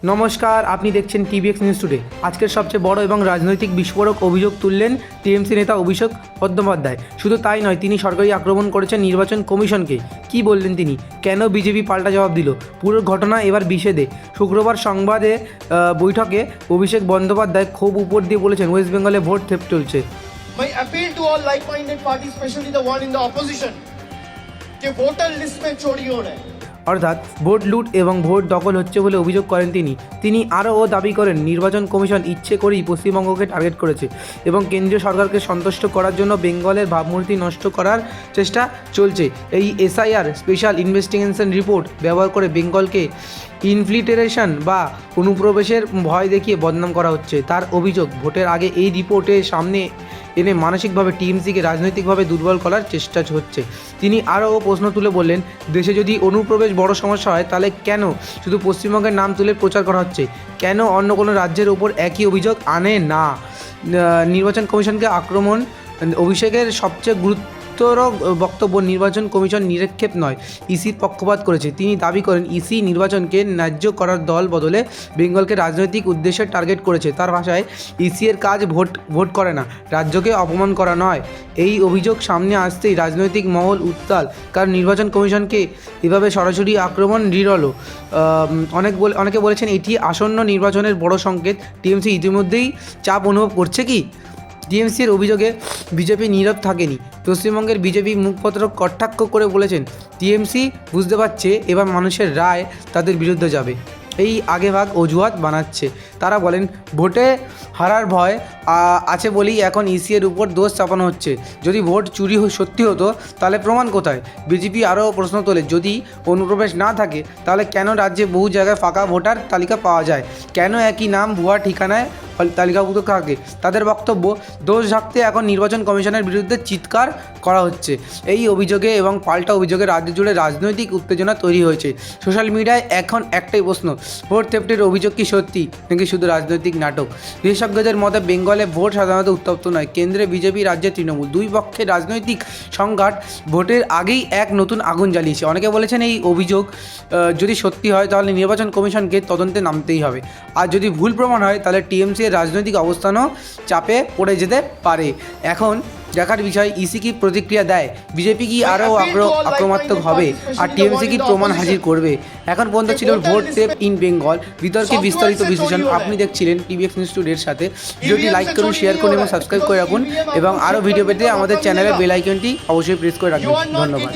নমস্কার আপনি দেখছেন টিভিএক্স নিউজ টুডে আজকের সবচেয়ে বড় এবং রাজনৈতিক বিস্ফোরক অভিযোগ তুললেন টিএমসি নেতা অভিষেক বন্দ্যোপাধ্যায় শুধু তাই নয় তিনি সরকারি আক্রমণ করেছেন নির্বাচন কমিশনকে কি বললেন তিনি কেন বিজেপি পাল্টা জবাব দিল পুরো ঘটনা এবার বিষেদে শুক্রবার সংবাদে আহ, বৈঠকে অভিষেক বন্দ্যোপাধ্যায় ক্ষোভ উপর দিয়ে বলেছেন ওয়েস্ট বেঙ্গলে ভোট থেপ চলছে My appeal to all like-minded parties, especially the one in the opposition, कि वोटर लिस्ट में चोरी हो रहा है অর্থাৎ ভোট লুট এবং ভোট দখল হচ্ছে বলে অভিযোগ করেন তিনি। তিনি আরও ও দাবি করেন, নির্বাচন কমিশন ইচ্ছে করেই পশ্চিমবঙ্গকে টার্গেট করেছে এবং কেন্দ্রীয় সরকারকে সন্তুষ্ট করার জন্য বেঙ্গলের ভাবমূর্তি নষ্ট করার চেষ্টা চলছে। এই এসআইআর স্পেশাল ইনভেস্টিগেশন রিপোর্ট ব্যবহার করে বেঙ্গলকে ইনফ্লিটারেশন বা অনুপ্রবেশের ভয় দেখিয়ে বদনাম করা হচ্ছে। তার অভিযোগ, ভোটের আগে এই রিপোর্টে সামনে এনে মানসিকভাবে টিএমসিকে রাজনৈতিকভাবে দুর্বল করার চেষ্টা হচ্ছে। তিনি আরও প্রশ্ন তুলে বললেন, দেশে যদি অনুপ্রবেশ বড় সমস্যা হয়, তাহলে কেন শুধু পশ্চিমবঙ্গের নাম তুলে প্রচার করা হচ্ছে? কেন অন্য কোনো রাজ্যের ওপর একই অভিযোগ আনে না? নির্বাচন কমিশনকে আক্রমণ, অভিষেকের সবচেয়ে গুরুত্বর বক্তব্য নির্বাচন কমিশন নিরক্ষেপ নয়, ইসির পক্ষপাত করেছে। তিনি দাবি করেন, ইসি নির্বাচনকে ন্যায্য করার দল বদলে বেঙ্গলকে রাজনৈতিক উদ্দেশ্যে টার্গেট করেছে। তার ভাষায়, ইসি এর কাজ ভোট ভোট করে না, রাজ্যকে অপমান করা নয়। এই অভিযোগ সামনে আসতেই রাজনৈতিক মহল উত্তাল। কারণ নির্বাচন কমিশনকে এভাবে সরাসরি আক্রমণ দৃঢ়লো অনেক অনেকে বলেছেন, এটি আসন্ন নির্বাচনের বড় সংকেত। টিএমসি ইতিমধ্যেই চাপ অনুভব করছে কি? টিএমসির অভিযোগে বিজেপি নীরব থাকেনি। পশ্চিমবঙ্গের বিজেপি মুখপত্র কটাক্ষ করে বলেছেন টিএমসি বুঝতে পারছে, এবার মানুষের রায় তাদের বিরুদ্ধে যাবে। এই আগেভাগ অজুহাত বানাচ্ছে। তারা বলেন, ভোটে হারার ভয় আছে বলেই এখন ইসিএর উপর দোষ চাপানো হচ্ছে। যদি ভোট চুরি সত্যি হতো, তাহলে প্রমাণ কোথায়? বিজেপি আরও প্রশ্ন তোলে, যদি অনুপ্রবেশ না থাকে, তাহলে কেন রাজ্যে বহু জায়গায় ফাঁকা ভোটার তালিকা পাওয়া যায়? কেন একই নাম, ভুয়া ঠিকানায় তালিকাভুক্ত কাকে তাদের বক্তব্য, দোষ ঢাকতে এখন নির্বাচন কমিশনের বিরুদ্ধে চিৎকার করা হচ্ছে। এই অভিযোগে এবং পাল্টা অভিযোগে রাজ্য জুড়ে রাজনৈতিক উত্তেজনা তৈরি হয়েছে। সোশ্যাল মিডিয়ায় এখন একটাই প্রশ্ন, ভোট থেফটের অভিযোগ কি সত্যি নাকি শুধু রাজনৈতিক নাটক? বিশেষজ্ঞদের মতে, বেঙ্গলে ভোট সাধারণত উত্তপ্ত নয়। কেন্দ্রে বিজেপি, রাজ্যে তৃণমূল। দুই পক্ষের রাজনৈতিক সংঘাত ভোটের আগেই এক নতুন আগুন জ্বালিয়েছে। অনেকে বলেছেন এই অভিযোগ যদি সত্যি হয়, তাহলে নির্বাচন কমিশনকে তদন্তে নামতেই হবে। আর যদি ভুল প্রমাণ হয়, তাহলে টিএমসি এর রাজনৈতিক অবস্থানও চাপে পড়ে যেতে পারে। এখন দেখার বিষয় ইসি কি প্রতিক্রিয়া দেয়? বিজেপি কি আরও আক্রমাত্মক হবে? আর টিএমসি কি প্রমাণ হাজির করবে? এখন পর্যন্ত ছিল ভোট সেভ ইন বেঙ্গল বিতর্কে বিস্তারিত বিশ্লেষণ আপনি দেখছিলেন টিভিএক্স নিউজ টুডের সাথে। ভিডিওটি লাইক করুন শেয়ার করুন এবং সাবস্ক্রাইব করে রাখুন এবং আরও ভিডিও পেতে আমাদের চ্যানেলের বেল আইকনটি অবশ্যই প্রেস করে রাখুন ধন্যবাদ।